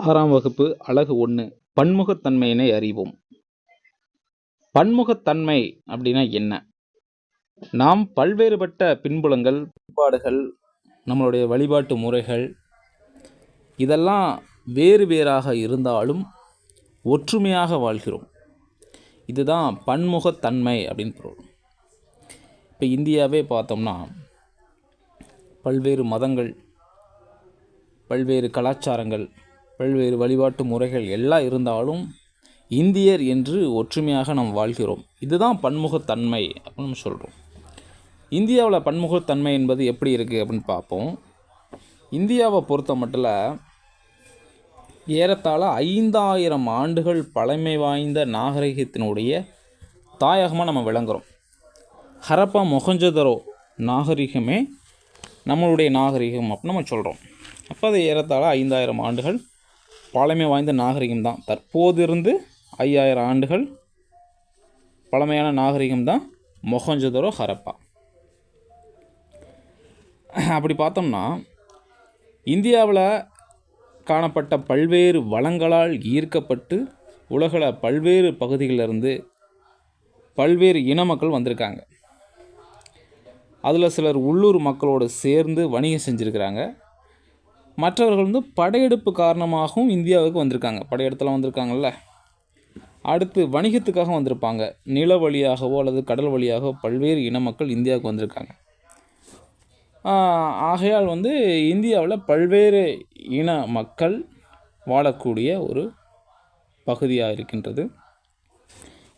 ஆறாம் வகுப்பு அழகு ஒன்று பன்முகத்தன்மையினை அறிவோம். பன்முகத்தன்மை அப்படின்னா என்ன? நாம் பல்வேறுபட்ட பின்புலங்கள் பண்பாடுகள் நம்மளுடைய வழிபாட்டு முறைகள் இதெல்லாம் வேறு வேறாக இருந்தாலும் ஒற்றுமையாக வாழ்கிறோம். இதுதான் பன்முகத்தன்மை அப்படின்னு பொருள். இப்போ இந்தியாவே பார்த்தோம்னா பல்வேறு மதங்கள் பல்வேறு கலாச்சாரங்கள் பல்வேறு வழிபாட்டு முறைகள் எல்லாம் இருந்தாலும் இந்தியர் என்று ஒற்றுமையாக நாம் வாழ்கிறோம். இதுதான் பன்முகத்தன்மை அப்படின்னு நம்ம சொல்கிறோம் இந்தியாவில் பன்முகத்தன்மை என்பது எப்படி இருக்குது அப்படின்னு பார்ப்போம். இந்தியாவை பொறுத்த மட்டில் ஏறத்தாழ ஐந்தாயிரம் ஆண்டுகள் பழமை வாய்ந்த நாகரிகத்தினுடைய தாயகமாக நம்ம விளங்குறோம். ஹரப்பா மொகஞ்சதரோ நாகரிகமே நம்மளுடைய நாகரிகம் அப்படின்னு நம்ம சொல்கிறோம் அப்போ அது ஏறத்தாழ ஐந்தாயிரம் ஆண்டுகள் பழமை வாய்ந்த நாகரிகம் தான். தற்போதிருந்து ஐயாயிரம் ஆண்டுகள் பழமையான நாகரிகம் தான் மொஹஞ்சதரோ ஹரப்பா. அப்படி பார்த்தோம்னா இந்தியாவில் காணப்பட்ட பல்வேறு வளங்களால் ஈர்க்கப்பட்டு உலகில் பல்வேறு பகுதிகளிலிருந்து பல்வேறு இன மக்கள் வந்திருக்காங்க. அதில் சிலர் உள்ளூர் மக்களோடு சேர்ந்து வணிகம் செஞ்சுருக்கிறாங்க. மற்றவர்கள் வந்து படையெடுப்பு காரணமாகவும் இந்தியாவுக்கு வந்திருக்காங்க. படையெடுத்தலாம் வந்திருக்காங்கல்ல? அடுத்து வணிகத்துக்காக வந்திருப்பாங்க. நில வழியாகவோ அல்லது கடல் வழியாகவோ பல்வேறு இன மக்கள் இந்தியாவுக்கு வந்திருக்காங்க. ஆகையால் வந்து இந்தியாவில் பல்வேறு இன மக்கள் வாழக்கூடிய ஒரு பகுதியாக இருக்கின்றது.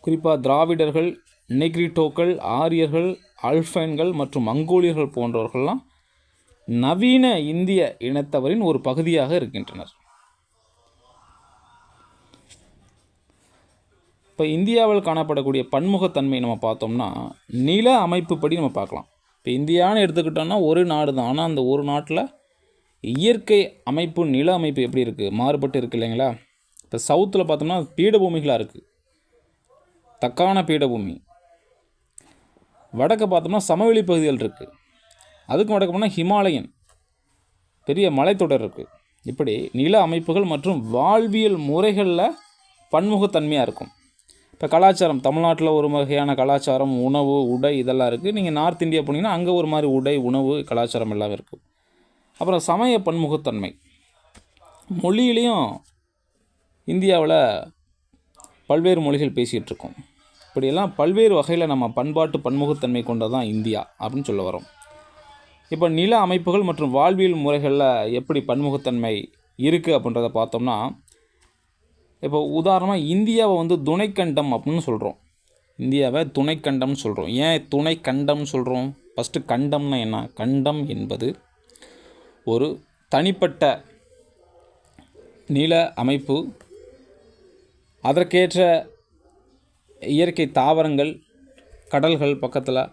குறிப்பாக திராவிடர்கள் நெக்ரிட்டோக்கள் ஆரியர்கள் அல்ஃபைன்கள் மற்றும் மங்கோலியர்கள் போன்றவர்கள்லாம் நவீன இந்திய இனத்தவரின் ஒரு பகுதியாக இருக்கின்றனர். இப்போ இந்தியாவில் காணப்படக்கூடிய பன்முகத்தன்மை நம்ம பார்த்தோம்னா நில அமைப்புப்படி நம்ம பார்க்கலாம். இப்போ இந்தியான்னு எடுத்துக்கிட்டோம்னா ஒரு நாடு தான். ஆனால் அந்த ஒரு நாட்டில் இயற்கை அமைப்பு நில அமைப்பு எப்படி இருக்குது மாறுபட்டு இருக்குது இல்லைங்களா? இப்போ சவுத்தில் பார்த்தோம்னா பீடபூமிகளாக இருக்குது தக்கான பீடபூமி. வடக்கு பார்த்தோம்னா சமவெளி பகுதிகள் இருக்குது அதுக்கும் வடக்கு போனால் ஹிமாலயன். பெரிய மலைத்தொடர் இருக்குது இப்படி நில அமைப்புகள் மற்றும் வாழ்வியல் முறைகளில் பன்முகத்தன்மையாக இருக்கும். இப்போ கலாச்சாரம் தமிழ்நாட்டில் ஒரு வகையான கலாச்சாரம் உணவு உடை இதெல்லாம் இருக்குது நீங்கள் நார்த் இந்தியா போனீங்கன்னா அங்கே ஒரு மாதிரி உடை உணவு கலாச்சாரம் எல்லாம் இருக்குது அப்புறம் சமய பன்முகத்தன்மை. மொழியிலையும் இந்தியாவில் பல்வேறு மொழிகள் பேசிகிட்டு இருக்கோம். இப்படியெல்லாம் பல்வேறு வகையில் நம்ம பண்பாட்டு பன்முகத்தன்மை கொண்டதான் இந்தியா அப்படின்னு சொல்ல வரோம் இப்போ நில அமைப்புகள் மற்றும் வாழ்வியல் முறைகளில் எப்படி பன்முகத்தன்மை இருக்குது அப்படின்றத பார்த்தோம்னா இப்போ உதாரணமாக இந்தியாவை வந்து துணைக்கண்டம் அப்படின்னு சொல்கிறோம். இந்தியாவை துணைக்கண்டம்னு சொல்கிறோம். ஏன் துணை கண்டம்னு சொல்கிறோம்? ஃபஸ்ட்டு கண்டம்னா என்ன? கண்டம் என்பது ஒரு தனிப்பட்ட நில அமைப்பு. அதற்கேற்ற இயற்கை தாவரங்கள் கடல்கள் பக்கத்தில்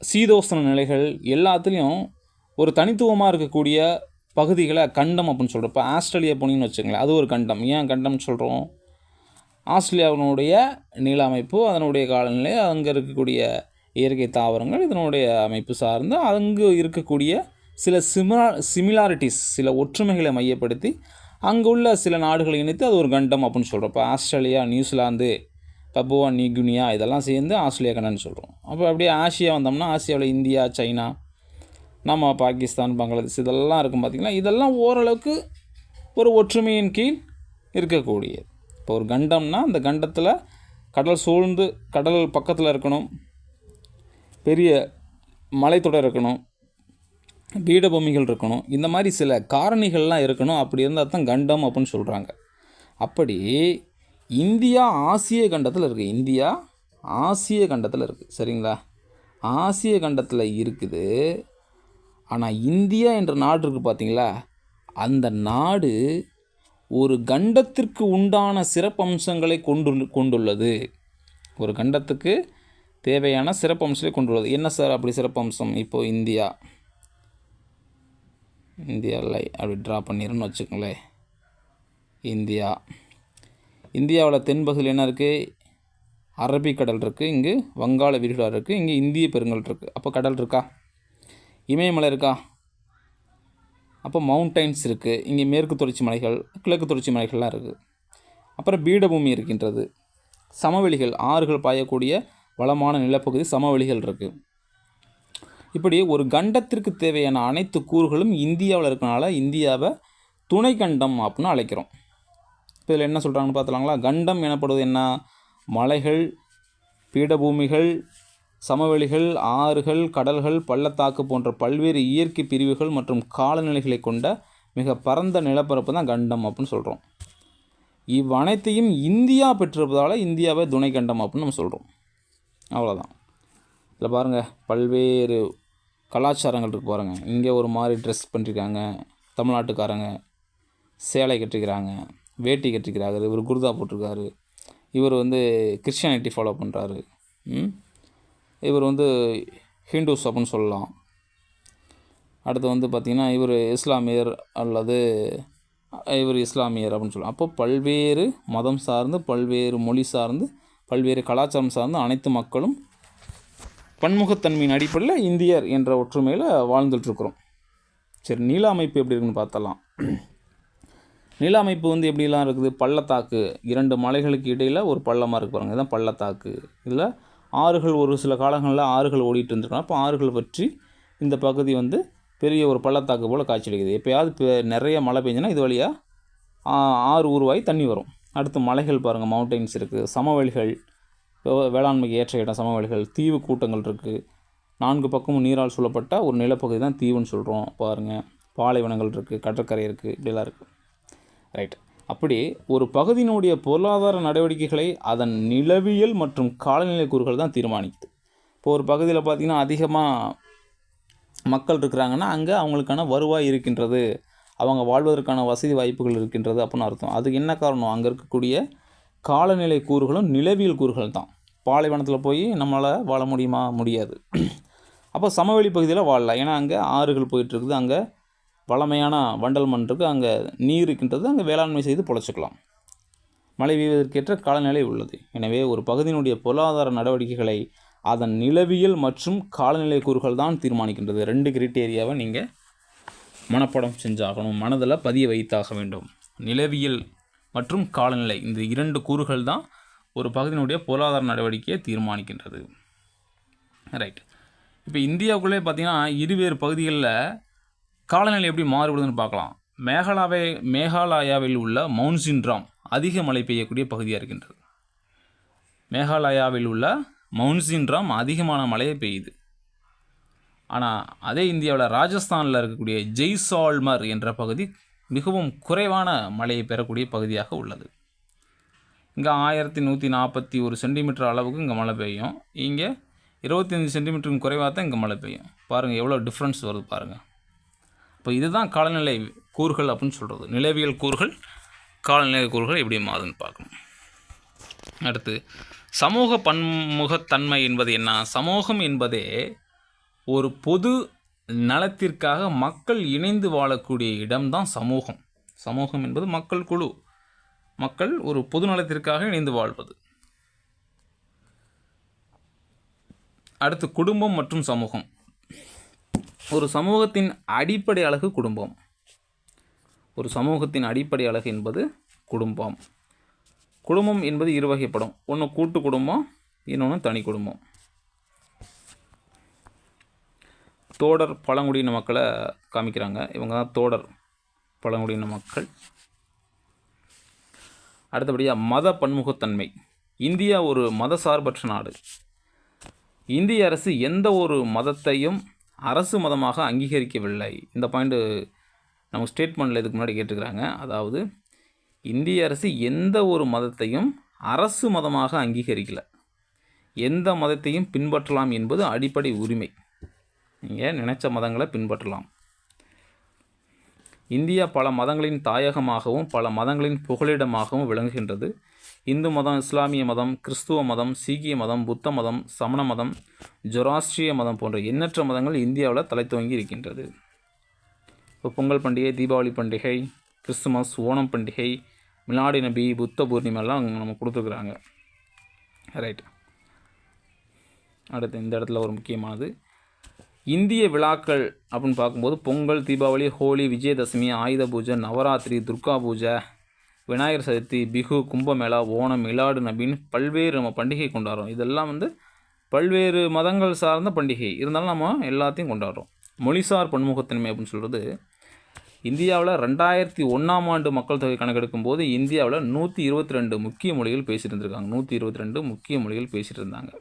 சீதோஷ்ண நிலைகள் எல்லாத்துலேயும் ஒரு தனித்துவமாக இருக்கக்கூடிய பகுதிகளை கண்டம் அப்படின்னு சொல்கிறோம் இப்போ ஆஸ்திரேலியா போனீங்கன்னு வச்சுங்களேன் அது ஒரு கண்டம். ஏன் கண்டம்னு சொல்கிறோம் ஆஸ்திரேலியாவினுடைய நில அமைப்பு அதனுடைய காலநிலை அங்கே இருக்கக்கூடிய இயற்கை தாவரங்கள் இதனுடைய அமைப்பு சார்ந்து அங்கு இருக்கக்கூடிய சில சிமிலா சிமிலாரிட்டிஸ் சில ஒற்றுமைகளை மையப்படுத்தி அங்குள்ள உள்ள சில நாடுகளை இணைத்து அது ஒரு கண்டம் அப்படின்னு சொல்கிறோம் இப்போ ஆஸ்திரேலியா நியூசிலாந்து பப்புவா நியூகினியா இதெல்லாம் சேர்ந்து ஆஸ்திரேலியா கண்டன்னு சொல்கிறோம் அப்போ அப்படியே ஆசியா வந்தோம்னா ஆசியாவில் இந்தியா சைனா நம்ம பாகிஸ்தான் பங்களாதேஷ் இதெல்லாம் இருக்கும் பார்த்திங்கன்னா இதெல்லாம் ஓரளவுக்கு ஒரு ஒற்றுமையின் கீழ் இருக்கக்கூடியது. இப்போ ஒரு கண்டம்னா அந்த கண்டத்தில் கடல் சூழ்ந்து கடல் பக்கத்தில் இருக்கணும். பெரிய மலைத்தொடர் இருக்கணும். பீடபூமிகள் இருக்கணும். இந்த மாதிரி சில காரணிகள்லாம் இருக்கணும். அப்படி இருந்தால் தான் கண்டம் அப்படின்னு சொல்கிறாங்க அப்படி இந்தியா ஆசிய கண்டத்தில் இருக்குது இந்தியா ஆசிய கண்டத்தில் இருக்குது சரிங்களா? ஆசிய கண்டத்தில் இருக்குது. ஆனால் இந்தியா என்ற நாடு இருக்குது பார்த்தீங்களா அந்த நாடு ஒரு கண்டத்திற்கு உண்டான சிறப்பம்சங்களை கொண்டு கொண்டுள்ளது. ஒரு கண்டத்துக்கு தேவையான சிறப்பம்சங்களை கொண்டுள்ளது. என்ன சார் அப்படி சிறப்பம்சம்? இப்போது இந்தியா. இந்தியாவில் அப்படி ட்ரா பண்ணிடுன்னு வச்சுக்கோங்களேன். இந்தியா. இந்தியாவில் தென்பகுதியில் என்ன இருக்குது அரபிக்கடல் இருக்குது இங்கு வங்காள விரிகுடா இருக்குது இங்கே இந்திய பெருங்கல் இருக்குது அப்போ கடல் இருக்கா? இமயமலை இருக்கா? அப்போ மவுண்டைன்ஸ் இருக்குது இங்கே மேற்கு தொடர்ச்சி மலைகள் கிழக்கு தொடர்ச்சி மலைகள்லாம் இருக்குது அப்புறம் பீடபூமி இருக்கின்றது. சமவெளிகள் ஆறுகள் பாயக்கூடிய வளமான நிலப்பகுதி சமவெளிகள் இருக்குது இப்படி ஒரு கண்டத்திற்கு தேவையான அனைத்து கூறுகளும் இந்தியாவில் இருக்கனால இந்தியாவை துணை கண்டம் அப்படின்னு அழைக்கிறோம். இப்போ இதில் என்ன சொல்கிறாங்கன்னு பார்த்தலாங்களா? கண்டம் எனப்படுவது என்ன? மலைகள் பீடபூமிகள் சமவெளிகள் ஆறுகள் கடல்கள் பள்ளத்தாக்கு போன்ற பல்வேறு இயற்கை பிரிவுகள் மற்றும் காலநிலைகளை கொண்ட மிக பரந்த நிலப்பரப்பு தான் கண்டம் அப்படின்னு சொல்கிறோம் இவ்வனைத்தையும் இந்தியா பெற்றிருப்பதால் இந்தியாவை துணை கண்டம் அப்படின்னு நம்ம சொல்கிறோம் அவ்வளோதான் இதில் பாருங்கள் பல்வேறு கலாச்சாரங்கள் இருக்கு பாருங்கள் இங்கே ஒரு மாதிரி ட்ரெஸ் பண்ணிருக்காங்க தமிழ்நாட்டுக்காரங்க சேலை கட்டிக்கிறாங்க வேட்டி கட்டிக்கிறாரு இவர் குர்தா போட்டிருக்காரு. இவர் வந்து கிறிஸ்டியானிட்டி ஃபாலோ பண்ணுறாரு இவர் வந்து ஹிந்துஸ் அப்படின்னு சொல்லலாம். அடுத்து வந்து பார்த்திங்கன்னா இவர் இஸ்லாமியர் அல்லது இவர் இஸ்லாமியர் அப்படின்னு சொல்லலாம். அப்போ பல்வேறு மதம் சார்ந்து பல்வேறு மொழி சார்ந்து பல்வேறு கலாச்சாரம் சார்ந்து அனைத்து மக்களும் பன்முகத்தன்மையின் அடிப்படையில் இந்தியர் என்ற ஒற்றுமையில் வாழ்ந்துட்டுருக்குறோம் சரி நீல அமைப்பு எப்படி இருக்குன்னு பார்த்தலாம் நில அமைப்பு வந்து எப்படிலாம் இருக்குது? பள்ளத்தாக்கு இரண்டு மலைகளுக்கு இடையில் ஒரு பள்ளமாக இருக்கு பாருங்கள் இதுதான் பள்ளத்தாக்கு. இதில் ஆறுகள் ஒரு சில காலங்களில் ஆறுகள் ஓடிட்டு இருந்திருக்காங்க அப்போ ஆறுகள் பற்றி இந்த பகுதி வந்து பெரிய ஒரு பள்ளத்தாக்கு போல் காய்ச்சலிக்குது எப்போயாவது நிறைய மழை பெஞ்சுன்னா இது வழியாக ஆறு உருவாகி தண்ணி வரும். அடுத்து மலைகள் பாருங்கள் மவுண்டெயின்ஸ் இருக்குது சமவெளிகள் வேளாண்மைக்கு ஏற்ற இடம் சமவெளிகள் தீவு கூட்டங்கள் இருக்குது நான்கு பக்கமும் நீரால் சூழப்பட்ட ஒரு நிலப்பகுதி தான் தீவுன்னு சொல்கிறோம் பாருங்கள் பாலைவனங்கள் இருக்குது கடற்கரை இருக்குது இப்படிலாம் இருக்குது ரைட் அப்படி ஒரு பகுதியினுடைய பொருளாதார நடவடிக்கைகளை அதன் நிலவியல் மற்றும் காலநிலை கூறுகள் தான் தீர்மானிக்குது. இப்போ ஒரு பகுதியில் பார்த்திங்கன்னா அதிகமாக மக்கள் இருக்கிறாங்கன்னா அங்கே அவங்களுக்கான வருவாய் இருக்கின்றது அவங்க வாழ்வதற்கான வசதி வாய்ப்புகள் இருக்கின்றது அப்படின்னு அர்த்தம். அதுக்கு என்ன காரணம்? அங்கே இருக்கக்கூடிய காலநிலை கூறுகளும் நிலவியல் கூறுகள் தான். பாலைவனத்தில் போய் நம்மளால் வாழ முடியுமா? முடியாது. அப்போ சமவெளி பகுதியில் வாழலாம். ஏன்னா அங்கே ஆறுகள் போயிட்டுருக்குது அங்கே வளமையான வண்டல் மண் இருக்குது அங்கே நீர் இருக்கின்றது அங்கே வேளாண்மை செய்து பொழைச்சிக்கலாம். மழை பெய்வதற்கேற்ற காலநிலை உள்ளது. எனவே ஒரு பகுதியினுடைய பொருளாதார நடவடிக்கைகளை அதன் நிலவியல் மற்றும் காலநிலை கூறுகள் தான் தீர்மானிக்கின்றது. ரெண்டு கிரிட்டேரியாவை நீங்கள் மனப்பாடம் செஞ்சாகணும் மனதில் பதிய வைத்தாக வேண்டும். நிலவியல் மற்றும் காலநிலை இந்த இரண்டு கூறுகள் தான் ஒரு பகுதியினுடைய பொருளாதார நடவடிக்கையை தீர்மானிக்கின்றது. ரைட் இப்போ இந்தியாவுக்குள்ளே பார்த்தீங்கன்னா இருவேறு பகுதிகளில் காலநிலை எப்படி மாறுபடுதுன்னு பார்க்கலாம். மேகாலாவை மேகாலயாவில் உள்ள மவுன்சின்ராம் அதிக மழை பெய்யக்கூடிய பகுதியாக இருக்கின்றது. மேகாலயாவில் உள்ள மவுன்சின்ராம் அதிகமான மழையை பெய்யுது. ஆனால் அதே இந்தியாவில் ராஜஸ்தானில் இருக்கக்கூடிய ஜெய்சால்மர் என்ற பகுதி மிகவும் குறைவான மழையை பெறக்கூடிய பகுதியாக உள்ளது. இங்கே ஆயிரத்தி நூற்றி நாற்பத்தி ஒரு சென்டிமீட்டர் அளவுக்கு இங்கே மழை பெய்யும். இங்கே இருபத்தஞ்சி சென்டிமீட்டருக்கு குறைவாக தான் இங்கே மழை பெய்யும். பாருங்கள் எவ்வளோ டிஃப்ரென்ஸ் வருது பாருங்கள் இப்போ இதுதான் காலநிலை கூறுகள் அப்படின்னு சொல்கிறது நிலவியல் கூறுகள் காலநிலை கூறுகள் எப்படி மாதுன்னு பார்க்கணும். அடுத்து சமூக பன்முகத்தன்மை என்பது என்ன? சமூகம் என்பதே ஒரு பொது நலத்திற்காக மக்கள் இணைந்து வாழக்கூடிய இடம்தான் சமூகம். சமூகம் என்பது மக்கள் குழு. மக்கள் ஒரு பொது நலத்திற்காக இணைந்து வாழ்வது. அடுத்து குடும்பம் மற்றும் சமூகம். ஒரு சமூகத்தின் அடிப்படை அழகு குடும்பம். ஒரு சமூகத்தின் அடிப்படை அழகு என்பது குடும்பம். குடும்பம் என்பது இருவகைப்படும் ஒன்று கூட்டு குடும்பம் இன்னொன்று தனி குடும்பம். தோடர் பழங்குடியின மக்களை காமிக்கிறாங்க. இவங்க தான் தோடர் பழங்குடியின மக்கள். அடுத்தபடியாக மத பன்முகத்தன்மை. இந்தியா ஒரு மதசார்பற்ற நாடு. இந்திய அரசு எந்த ஒரு மதத்தையும் அரசு மதமாக அங்கீகரிக்கவில்லை. இந்த பாயிண்ட்டு நம்ம ஸ்டேட்மெண்ட்டில் இதுக்கு முன்னாடி கேட்டுக்கிறாங்க அதாவது இந்திய அரசு எந்த ஒரு மதத்தையும் அரசு மதமாக அங்கீகரிக்கலை. எந்த மதத்தையும் பின்பற்றலாம் என்பது அடிப்படை உரிமை. நீங்கள் நினைச்ச மதங்களை பின்பற்றலாம். இந்தியா பல மதங்களின் தாயகமாகவும் பல மதங்களின் புகலிடமாகவும் விளங்குகின்றது. இந்து மதம் இஸ்லாமிய மதம் கிறிஸ்துவ மதம் சீக்கிய மதம் புத்த மதம் சமண மதம் ஜொராஸ்ட்ரிய மதம் போன்ற எண்ணற்ற மதங்கள் இந்தியாவில் தலைத்துவங்கி இருக்கின்றது. இப்போ பொங்கல் பண்டிகை தீபாவளி பண்டிகை கிறிஸ்துமஸ் ஓணம் பண்டிகை மிலாடி நபி புத்த பூர்ணிமெல்லாம் அவங்க நம்ம கொடுத்துருக்குறாங்க. ரைட் அடுத்து இந்த இடத்துல ஒரு முக்கியமானது. இந்திய விழாக்கள் அப்படின்னு பார்க்கும்போது பொங்கல் தீபாவளி ஹோலி விஜயதசமி ஆயுத பூஜை நவராத்திரி துர்கா பூஜை விநாயகர் சதுர்த்தி பிகு கும்பமேளா ஓணம் மிலாடு நபின்னு பல்வேறு நம்ம பண்டிகை கொண்டாடுறோம். இதெல்லாம் வந்து பல்வேறு மதங்கள் சார்ந்த பண்டிகை. இருந்தாலும் நம்ம எல்லாத்தையும் கொண்டாடுறோம். மொழிசார் பன்முகத்தன்மை அப்படின்னு சொல்கிறது இந்தியாவில் ரெண்டாயிரத்தி ஒன்றாம் ஆண்டு மக்கள் தொகை கணக்கெடுக்கும் போது இந்தியாவில் நூற்றி இருபத்தி ரெண்டு முக்கிய மொழிகள் பேசிகிட்டு இருந்திருக்காங்க. நூற்றி இருபத்தி ரெண்டு முக்கிய மொழிகள் பேசிகிட்டு இருந்தாங்க.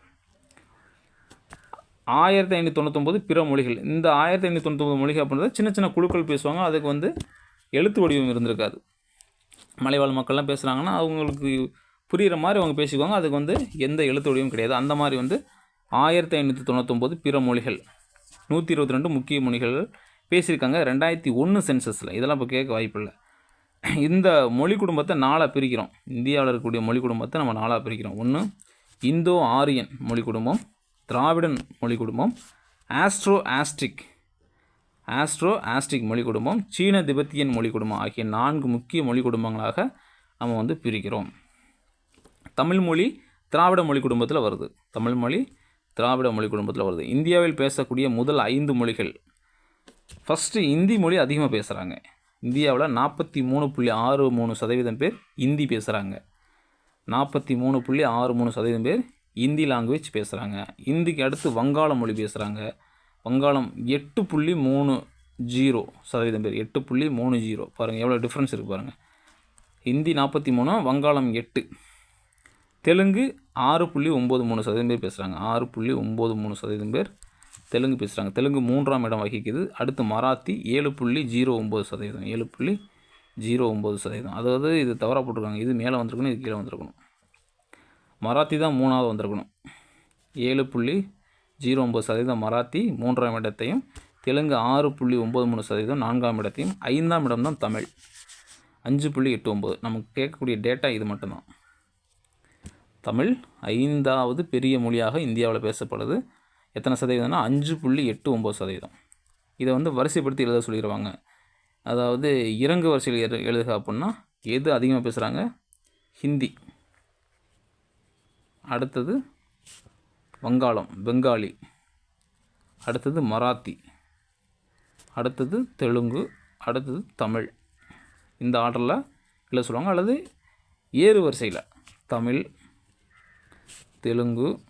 ஆயிரத்தி ஐநூற்றி தொண்ணூத்தொம்பது பிற மொழிகள். இந்த ஆயிரத்தி ஐநூற்றி தொண்ணூத்தொம்பது மொழிகள் அப்படின்றது சின்ன சின்ன குழுக்கள் பேசுவாங்க. அதுக்கு வந்து எழுத்து வடிவம் இருந்திருக்காது. மலைவாழ் மக்கள்லாம் பேசுகிறாங்கன்னா அவங்களுக்கு புரிகிற மாதிரி அவங்க பேசிக்குவாங்க. அதுக்கு வந்து எந்த எழுத்து கிடையாது. அந்த மாதிரி வந்து ஆயிரத்தி ஐநூற்றி தொண்ணூத்தொம்பது பிற மொழிகள் நூற்றி இருபத்தி ரெண்டு முக்கிய மொழிகள் பேசியிருக்காங்க. ரெண்டாயிரத்தி ஒன்று சென்சஸில். இதெல்லாம் இப்போ கேட்க வாய்ப்பில்லை. இந்த மொழி குடும்பத்தை நாளாக பிரிக்கிறோம். இந்தியாவில் இருக்கக்கூடிய மொழி குடும்பத்தை நம்ம நாளாக பிரிக்கிறோம். ஒன்று இந்தோ ஆரியன் மொழி குடும்பம் திராவிடன் மொழி குடும்பம் ஆஸ்ட்ரோ ஆஸ்டிக் ஆஸ்ட்ரோ ஆஸ்டிக் மொழி குடும்பம் சீன திபெத்தியன் மொழி குடும்பம் ஆகிய நான்கு முக்கிய மொழி குடும்பங்களாக நம்ம வந்து பிரிக்கிறோம். தமிழ் மொழி திராவிட மொழி குடும்பத்தில் வருது. தமிழ் மொழி திராவிட மொழி குடும்பத்தில் வருது. இந்தியாவில் பேசக்கூடிய முதல் ஐந்து மொழிகள். ஃபஸ்ட்டு இந்தி மொழி அதிகமாக பேசுகிறாங்க இந்தியாவில் நாற்பத்தி மூணு புள்ளி ஆறு மூணு சதவீதம் பேர் இந்தி பேசுகிறாங்க நாற்பத்தி மூணு புள்ளி ஆறு மூணு சதவீதம் பேர் இந்தி லாங்குவேஜ் பேசுகிறாங்க இந்திக்கு அடுத்து வங்காள மொழி பேசுகிறாங்க வங்காளம் எட்டு புள்ளி மூணு ஜீரோ சதவீதம் பேர். எட்டு புள்ளி மூணு ஜீரோ. பாருங்கள் எவ்வளோ டிஃப்ரென்ஸ் இருக்குது பாருங்கள் ஹிந்தி நாற்பத்தி மூணு வங்காளம் எட்டு. தெலுங்கு ஆறு புள்ளி ஒம்பது மூணு சதவீதம் பேர் பேசுகிறாங்க ஆறு புள்ளி ஒம்பது மூணு சதவீதம் பேர் தெலுங்கு பேசுகிறாங்க தெலுங்கு மூன்றாம் இடம் வகிக்குது. அடுத்து மராத்தி ஏழு புள்ளி ஜீரோ ஒம்பது சதவீதம். ஏழு புள்ளி ஜீரோ ஒம்பது சதவீதம். அதாவது இது தவறாக போட்டிருக்காங்க. இது மேலே வந்திருக்கணும் இது கீழே வந்திருக்கணும். மராத்தி தான் மூணாவது வந்திருக்கணும். ஏழு புள்ளி ஜீரோ ஒம்பது சதவீதம் மராத்தி மூன்றாம் இடத்தையும் தெலுங்கு ஆறு புள்ளி ஒம்பது மூணு சதவீதம் நான்காம் இடத்தையும் ஐந்தாம் இடம் தான் தமிழ். அஞ்சு புள்ளி எட்டு ஒம்பது நமக்கு கேட்கக்கூடிய டேட்டா இது மட்டும்தான். தமிழ் ஐந்தாவது பெரிய மொழியாக இந்தியாவில் பேசப்படுது. எத்தனை சதவீதம்னா அஞ்சு புள்ளி எட்டு ஒம்பது சதவீதம். இதை வந்து வரிசைப்படுத்தி எழுத சொல்லிடுவாங்க அதாவது இறங்கு வரிசையில் எழு எழுதுக அப்படின்னா எது அதிகமாக பேசுகிறாங்க ஹிந்தி. அடுத்தது வங்காளம் பெங்காலி. அடுத்தது மராத்தி. அடுத்தது தெலுங்கு அடுத்தது தமிழ். இந்த ஆர்டரில் எழுத சொல்லுவாங்க அல்லது ஏறு வரிசையில். தமிழ் தெலுங்கு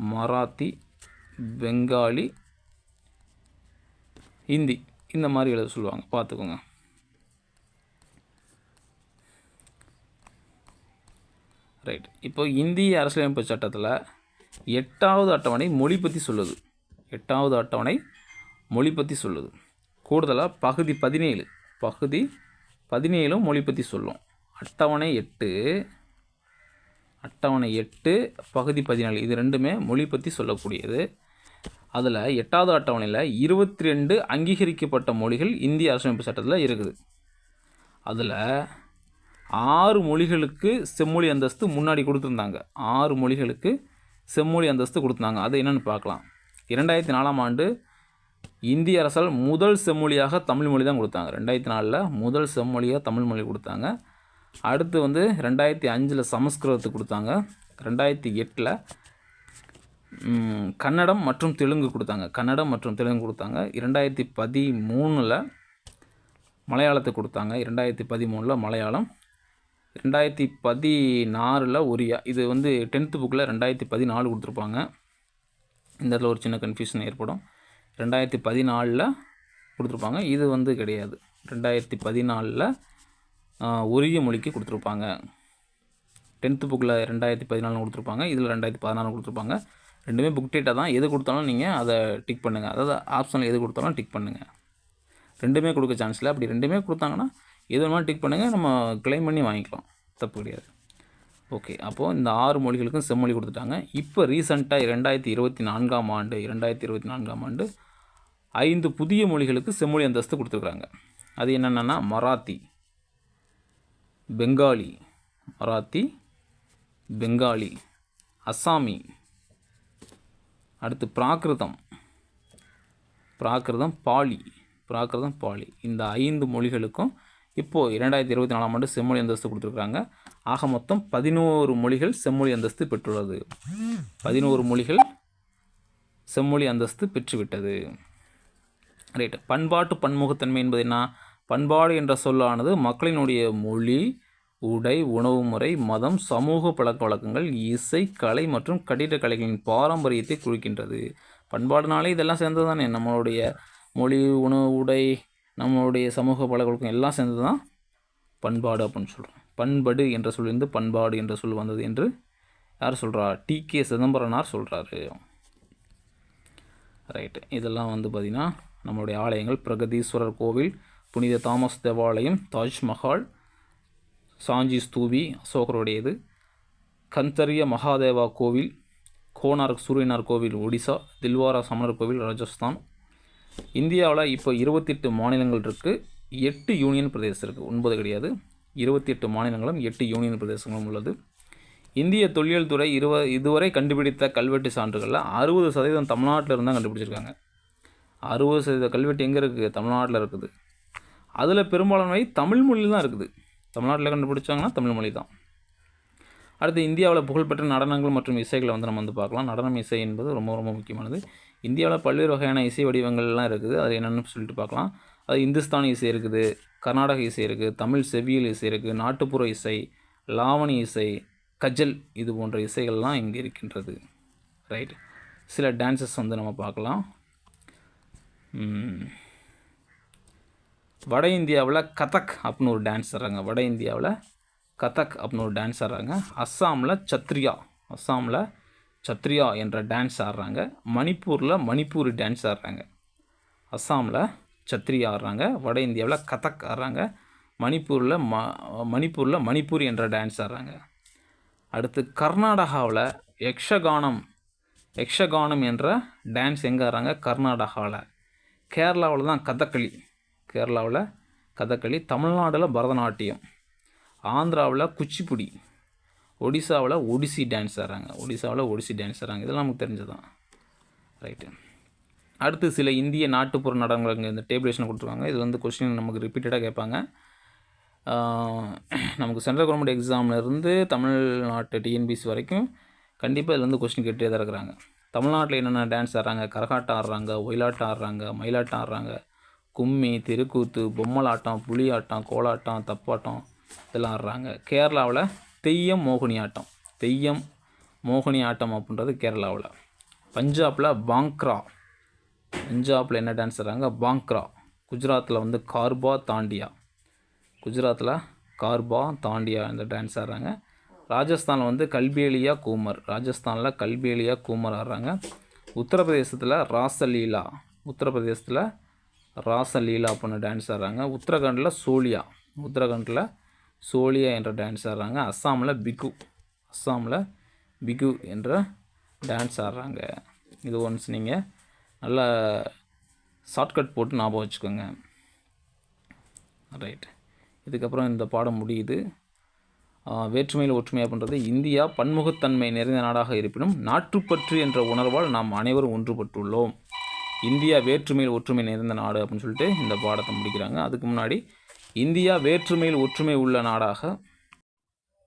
மராத்தி பெங்காலி ஹிந்தி. இந்த மாதிரி எழுத சொல்லுவாங்க. பார்த்துக்கோங்க. ரைட் இப்போ இந்திய அரசியலமைப்பு சட்டத்தில் எட்டாவது அட்டவணை மொழி பற்றி சொல்லுது. எட்டாவது அட்டவணை மொழி பற்றி சொல்லுது. கூடுதலாக பகுதி பதினேழு பகுதி பதினேழும் மொழி பற்றி சொல்லும். அட்டவணை எட்டு அட்டவணை எட்டு பகுதி பதினேழு இது ரெண்டுமே மொழி பற்றி சொல்லக்கூடியது. அதில் எட்டாவது அட்டவணையில் இருபத்தி ரெண்டு அங்கீகரிக்கப்பட்ட மொழிகள் இந்திய அரசமைப்பு சட்டத்தில் இருக்குது. அதில் ஆறு மொழிகளுக்கு செம்மொழி அந்தஸ்து முன்னாடி கொடுத்துருந்தாங்க. ஆறு மொழிகளுக்கு செம்மொழி அந்தஸ்து கொடுத்துருந்தாங்க. அது என்னென்னு பார்க்கலாம். இரண்டாயிரத்தி நாலாம் ஆண்டு இந்திய அரசால் முதல் செம்மொழியாக தமிழ் மொழி தான் கொடுத்தாங்க. ரெண்டாயிரத்தி நாலில் முதல் செம்மொழியாக தமிழ் மொழி கொடுத்தாங்க. அடுத்து வந்து ரெண்டாயிரத்தி அஞ்சில் சமஸ்கிருதத்துக்கு கொடுத்தாங்க. ரெண்டாயிரத்தி எட்டில் கன்னடம் மற்றும் தெலுங்கு கொடுத்தாங்க. கன்னடம் மற்றும் தெலுங்கு கொடுத்தாங்க. இரண்டாயிரத்தி பதிமூணில் மலையாளத்தை கொடுத்தாங்க. இரண்டாயிரத்தி பதிமூணில் மலையாளம் ரெண்டாயிரத்தி பதினாறில் ஒரியா இது வந்து டென்த்து புக்கில் ரெண்டாயிரத்தி பதினாலு கொடுத்துருப்பாங்க. இந்த இடத்துல ஒரு சின்ன கன்ஃபியூஷன் ஏற்படும். ரெண்டாயிரத்தி பதினாலில் கொடுத்துருப்பாங்க. இது வந்து கிடையாது. ரெண்டாயிரத்தி பதினாலில் ஒரிய மொழிக்கு கொடுத்துருப்பாங்க. டென்த்து புக்கில் ரெண்டாயிரத்தி பதினாலு கொடுத்துருப்பாங்க. இதில் ரெண்டாயிரத்தி பதினாலு கொடுத்துருப்பாங்க. ரெண்டுமே புக் டேட்டாக தான். எது கொடுத்தாலும் நீங்கள் அதை டிக் பண்ணுங்கள் அதாவது ஆப்ஷனில் எது கொடுத்தாலும் டிக் பண்ணுங்கள் ரெண்டுமே கொடுக்க சான்ஸ் இல்லை. அப்படி ரெண்டுமே கொடுத்தாங்கன்னா எது வேணாலும் டிக் பண்ணுங்கள் நம்ம கிளைம் பண்ணி வாங்கிக்கலாம். தப்பு கிடையாது. ஓகே அப்போது இந்த ஆறு மொழிகளுக்கும் செம்மொழி கொடுத்துட்டாங்க. இப்போ ரீசெண்டாக ரெண்டாயிரத்தி இருபத்தி நான்காம் ஆண்டு இரண்டாயிரத்தி இருபத்தி நான்காம் ஆண்டு ஐந்து புதிய மொழிகளுக்கு செம்மொழி அந்தஸ்து கொடுத்துருக்குறாங்க. அது என்னென்னா மராத்தி பெங்காலி மராத்தி பெங்காலி அஸ்ஸாமி அடுத்து பிராகிருதம் பிராகிருதம் பாலி பிராகிருதம் பாலி. இந்த ஐந்து மொழிகளுக்கும் இப்போது இரண்டாயிரத்தி இருபத்தி நாலாம் ஆண்டு செம்மொழி அந்தஸ்து கொடுத்துருக்குறாங்க. ஆக மொத்தம் பதினோரு மொழிகள் செம்மொழி அந்தஸ்து பெற்றுள்ளது. பதினோரு மொழிகள் செம்மொழி அந்தஸ்து பெற்றுவிட்டது. ரைட் பண்பாட்டு பன்முகத்தன்மை என்பது என்ன? பண்பாடு என்ற சொல்லானது மக்களினுடைய மொழி உடை உணவு முறை மதம் சமூக பழக்க வழக்கங்கள் இசை கலை மற்றும் கட்டிடக்கலைகளின் பாரம்பரியத்தை குறிக்கின்றது. பண்பாடுனாலே இதெல்லாம் சேர்ந்தது தானே நம்மளுடைய மொழி உணவு உடை நம்மளுடைய சமூக பழக்க எல்லாம் சேர்ந்தது தான் பண்பாடு அப்படின்னு சொல்கிறோம் பண்படு என்ற சொல்லிருந்து பண்பாடு என்ற சொல் வந்தது என்று யார் சொல்கிறா டி. கே. சிதம்பரனார் சொல்கிறாரு ரைட்டு இதெல்லாம் வந்து பார்த்திங்கன்னா நம்மளுடைய ஆலயங்கள் பிரகதீஸ்வரர் கோவில் புனித தாமஸ் தேவாலயம் தாஜ்மஹால் சாஞ்சி ஸ்தூபி அசோகருடையது கந்தரிய மகாதேவா கோவில் கோனார்க் சூரியனார் கோவில் ஒடிசா தில்வாரா சமணர் கோவில் ராஜஸ்தான் இந்தியாவில் இப்போ இருபத்தெட்டு மாநிலங்கள் இருக்குது எட்டு யூனியன் பிரதேசம் இருக்குது ஒன்பது கிடையாது. இருபத்தி எட்டு மாநிலங்களும் எட்டு யூனியன் பிரதேசங்களும் உள்ளது. இந்திய தொழில் துறை இருவ இதுவரை கண்டுபிடித்த கல்வெட்டு சான்றுகளில் அறுபது சதவீதம் தமிழ்நாட்டில் இருந்தால் கண்டுபிடிச்சிருக்காங்க. அறுபது சதவீத கல்வெட்டு எங்கே இருக்குது தமிழ்நாட்டில் இருக்குது. அதில் பெரும்பாலானவை தமிழ் மொழியில் தான் இருக்குது. தமிழ்நாட்டில் கண்டுபிடிச்சாங்கன்னா தமிழ் மொழி தான். அடுத்து இந்தியாவில் புகழ்பெற்ற நடனங்கள் மற்றும் இசைகளை வந்து நம்ம வந்து பார்க்கலாம். நடனம் இசை என்பது ரொம்ப ரொம்ப முக்கியமானது. இந்தியாவில் பல்வேறு வகையான இசை வடிவங்கள்லாம் இருக்குது. அது என்னென்னு சொல்லிட்டு பார்க்கலாம். அது இந்துஸ்தானி இசை இருக்குது கர்நாடக இசை இருக்குது தமிழ் செவ்வியல் இசை இருக்குது நாட்டுப்புற இசை லாவணி இசை கஜல் இது போன்ற இசைகள்லாம் இங்கே இருக்கின்றது. ரைட் சில டான்சஸ் வந்து நம்ம பார்க்கலாம். வட இந்தியாவில் கதக் அப்படின்னு ஒரு டான்ஸ் ஆடுறாங்க. வட இந்தியாவில் கதக் அப்படின்னு ஒரு டான்ஸ் ஆடுறாங்க. அஸ்ஸாமில் சத்ரியா. அஸ்ஸாமில் சத்ரியா என்ற டான்ஸ் ஆடுறாங்க. மணிப்பூரில் மணிப்பூரி டான்ஸ் ஆடுறாங்க. அஸ்ஸாமில் சத்ரியா ஆடுறாங்க. வட இந்தியாவில் கதக் ஆடுறாங்க. மணிப்பூரில் ம மணிப்பூரில் மணிப்பூரி என்ற டான்ஸ் ஆடுறாங்க. அடுத்து கர்நாடகாவில் யக்ஷகானம் யக்ஷகானம் என்ற டான்ஸ் எங்கே ஆடுறாங்க? கர்நாடகாவில். கேரளாவில் தான் கதகளி. கேரளாவில் கதகளி தமிழ்நாட்டில் பரதநாட்டியம். ஆந்திராவில் குச்சிப்புடி. ஒடிசாவில் ஒடிசி டான்ஸ் ஆடுறாங்க. ஒடிசாவில் ஒடிசி டான்ஸ் ஆடுறாங்க. இதெல்லாம் நமக்கு தெரிஞ்சதான் ரைட்டு அடுத்து சில இந்திய நாட்டுப்புற நடனங்கள் இங்கே இந்த டேபிளேஷன் கொடுத்துருக்காங்க. இது வந்து கொஸ்டின் நமக்கு ரிப்பீட்டடாக கேட்பாங்க. நமக்கு சென்ட்ரல் கவர்மெண்ட் எக்ஸாம்லேருந்து தமிழ்நாட்டு டிஎன்பிசி வரைக்கும் கண்டிப்பாக இதில் வந்து கொஸ்டின் கேட்டே தான் இருக்கிறாங்க. தமிழ்நாட்டில் என்னென்ன டான்ஸ் ஆடுறாங்க? கரகாட்டம் ஆடுறாங்க ஒயிலாட்டம் ஆடுறாங்க மயிலாட்டம் ஆடுறாங்க. கும்மி தெருக்கூத்து பொம்மலாட்டம் புலியாட்டம் கோலாட்டம் தப்பாட்டம் இதெல்லாம் ஆடுறாங்க. கேரளாவில் தெய்யம் மோகினி ஆட்டம். தெய்யம் மோகினி ஆட்டம் அப்படின்றது கேரளாவில். பஞ்சாபில் பாங்க்ரா. பஞ்சாபில் என்ன டான்ஸ் ஆடுறாங்க பாங்க்ரா. குஜராத்தில் வந்து கார்பா தாண்டியா. குஜராத்தில் கார்பா தாண்டியா இந்த டான்ஸ் ஆடுறாங்க. ராஜஸ்தானில் வந்து கல்பேலியா கூமர். ராஜஸ்தானில் கல்பேலியா கூமர் ஆடுறாங்க. உத்தரப்பிரதேசத்தில் ராசலீலா. உத்தரப்பிரதேசத்தில் ராசலீலா அப்படின்னு டான்ஸ் ஆடுறாங்க. உத்தரகாண்டில் சோலியா உத்தரகாண்டில் சோலியா என்ற டான்ஸ் ஆடுறாங்க. அஸ்ஸாமில் பிகு அஸ்ஸாமில் பிகு என்ற டான்ஸ் ஆடுறாங்க. இது ஒன்ஸ் நீங்கள் நல்லா ஷார்ட்கட் போட்டு ஞாபகம் வச்சுக்கோங்க. ரைட் இதுக்கப்புறம் இந்த பாடம் முடியுது. வேற்றுமையில் ஒற்றுமை அப்படின்றது இந்தியா பன்முகத்தன்மை நிறைந்த நாடாக இருப்பினும் நாட்டுப்பற்று என்ற உணர்வால் நாம் அனைவரும் ஒன்றுபட்டுள்ளோம். இந்தியா வேற்றுமையில் ஒற்றுமை நிறைந்த நாடு அப்படின்னு சொல்லிட்டு இந்த பாடத்தை முடிக்கிறாங்க. அதுக்கு முன்னாடி இந்தியா வேற்றுமையில் ஒற்றுமை உள்ள நாடாக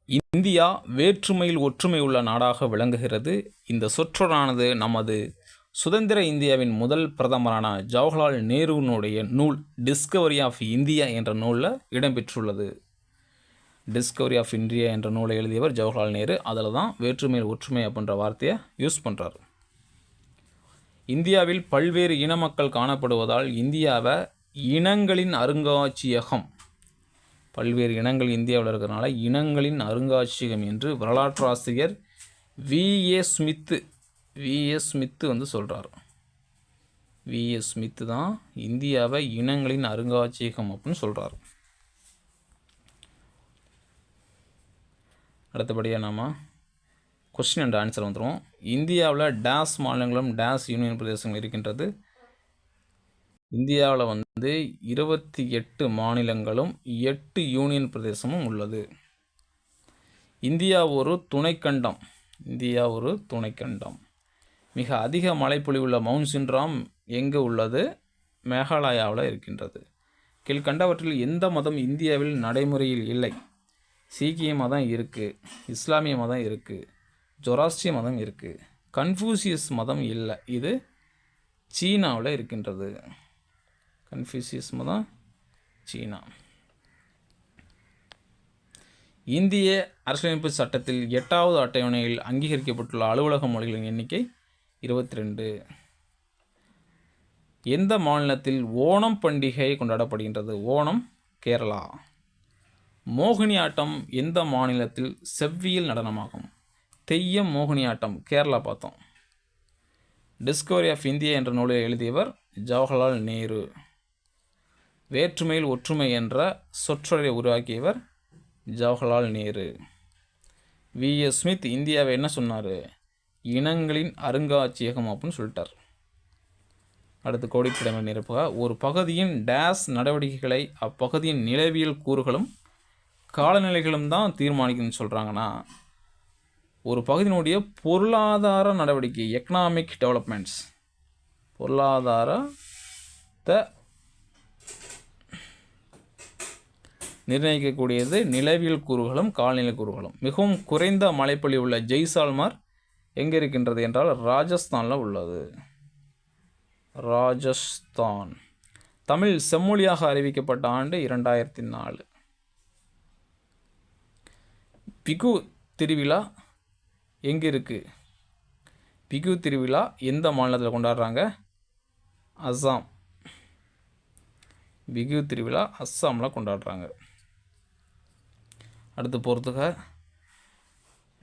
இந்தியா வேற்றுமையில் ஒற்றுமை உள்ள நாடாக விளங்குகிறது. இந்த சொற்றொடரானது நமது சுதந்திர இந்தியாவின் முதல் பிரதமரான ஜவஹர்லால் நேருவினுடைய நூல் டிஸ்கவரி ஆஃப் இந்தியா என்ற நூலில் இடம்பெற்றுள்ளது. டிஸ்கவரி ஆஃப் இந்தியா என்ற நூலை எழுதியவர் ஜவஹர்லால் நேரு. அதில் தான் வேற்றுமையில் ஒற்றுமை அப்படின்ற வார்த்தையை யூஸ் பண்ணுறார் இந்தியாவில் பல்வேறு இன மக்கள் காணப்படுவதால் இந்தியாவை இனங்களின் அருங்காட்சியகம் பல்வேறு இனங்கள் இந்தியாவில் இருக்கிறனால இனங்களின் அருங்காட்சியகம் என்று வரலாற்று ஆசிரியர் V. A. Smith V. Smith வந்து சொல்கிறார் வி. ஸ்மித்து தான் இந்தியாவை இனங்களின் அருங்காட்சியகம் அப்படின்னு சொல்கிறார் அடுத்தபடியாக நாம் கொஸ்டின் அண்ட் ஆன்சர் வந்துடும் இந்தியாவில் டேஸ் மாநிலங்களும் டேஸ் யூனியன் பிரதேசங்கள் இருக்கின்றது. இந்தியாவில் வந்து இருபத்தி எட்டு மாநிலங்களும் எட்டு யூனியன் பிரதேசமும் உள்ளது. இந்தியா ஒரு துணைக்கண்டம். இந்தியா ஒரு துணைக்கண்டம். மிக அதிக மழைப்பொழிவுள்ள மவுண்ட் சின்ராம் எங்கு உள்ளது? மேகாலயாவில் இருக்கின்றது. கீழ்கண்டவற்றில் எந்த மதம் இந்தியாவில் நடைமுறையில் இல்லை? சீக்கிய மதம் இருக்குது இஸ்லாமிய மதம் இருக்குது ஜொராஸ்டிய மதம் இருக்குது கன்ஃபூசியஸ் மதம் இல்லை இது சீனாவில் இருக்கின்றது. கன்ஃபியூசியஸ் மதம் சீனா. இந்திய அரசியலமைப்பு சட்டத்தில் எட்டாவது அட்டவணையில் அங்கீகரிக்கப்பட்டுள்ள அலுவலக மொழிகளின் எண்ணிக்கை இருபத்தி ரெண்டு எந்த மாநிலத்தில் ஓணம் பண்டிகை கொண்டாடப்படுகின்றது? ஓணம் கேரளா. மோகினியாட்டம் எந்த மாநிலத்தில் செவ்வியல் நடனமாகும்? தெய்யம் மோகினியாட்டம் கேரளா பார்த்தோம். டிஸ்கவரி ஆஃப் இந்தியா என்ற நூலை எழுதியவர் ஜவஹர்லால் நேரு. வேற்றுமையில் ஒற்றுமை என்ற சொற்றொடரை உருவாக்கியவர் Jawaharlal Nehru. V. S Smith இந்தியாவை என்ன சொன்னார்? இனங்களின் அருங்காட்சியகம் அப்படின்னு சொல்லிட்டார். அடுத்து கோடிக்கிழமை நிரப்புக. ஒரு பகுதியின் டேஸ் நடவடிக்கைகளை அப்பகுதியின் நிலவியல் கூறுகளும் காலநிலைகளும் தான் தீர்மானிக்கணும்னு சொல்கிறாங்கன்னா ஒரு பகுதியினுடைய பொருளாதார நடவடிக்கை எக்கனாமிக் டெவலப்மெண்ட்ஸ் பொருளாதாரத்தை நிர்ணயிக்கக்கூடியது நிலவியல் கூறுகளும் காலநிலை கூறுகளும். மிகவும் குறைந்த மழைப்பொழிவு உள்ள ஜெய்சால்மார் எங்கே இருக்கின்றது என்றால் ராஜஸ்தானில் உள்ளது. ராஜஸ்தான். தமிழ் செம்மொழியாக அறிவிக்கப்பட்ட ஆண்டு இரண்டாயிரத்தி நாலு பிகு திருவிழா எங்கே இருக்குது பிகு திருவிழா எந்த மாநிலத்தில் கொண்டாடுறாங்க? அஸ்ஸாம் பிகு திருவிழா அஸ்ஸாமில் கொண்டாடுறாங்க. அடுத்து போகிறதுக்க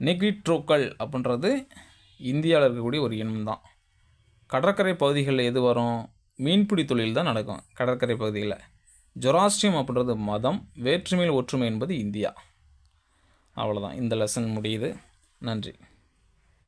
நெக்ரிட்ரோக்கள் அப்படின்றது இந்தியாவில் இருக்கக்கூடிய ஒரு இனம் தான். கடற்கரை பகுதிகளில் எது வரும்? மீன்பிடி தொழில் தான் நடக்கும் கடற்கரை பகுதியில் ஜொராஸ்ட்ரியம் அப்படின்றது மதம் வேற்றுமையில் ஒற்றுமை என்பது இந்தியா. அவ்வளோதான் இந்த லெசன் முடியுது. நன்றி.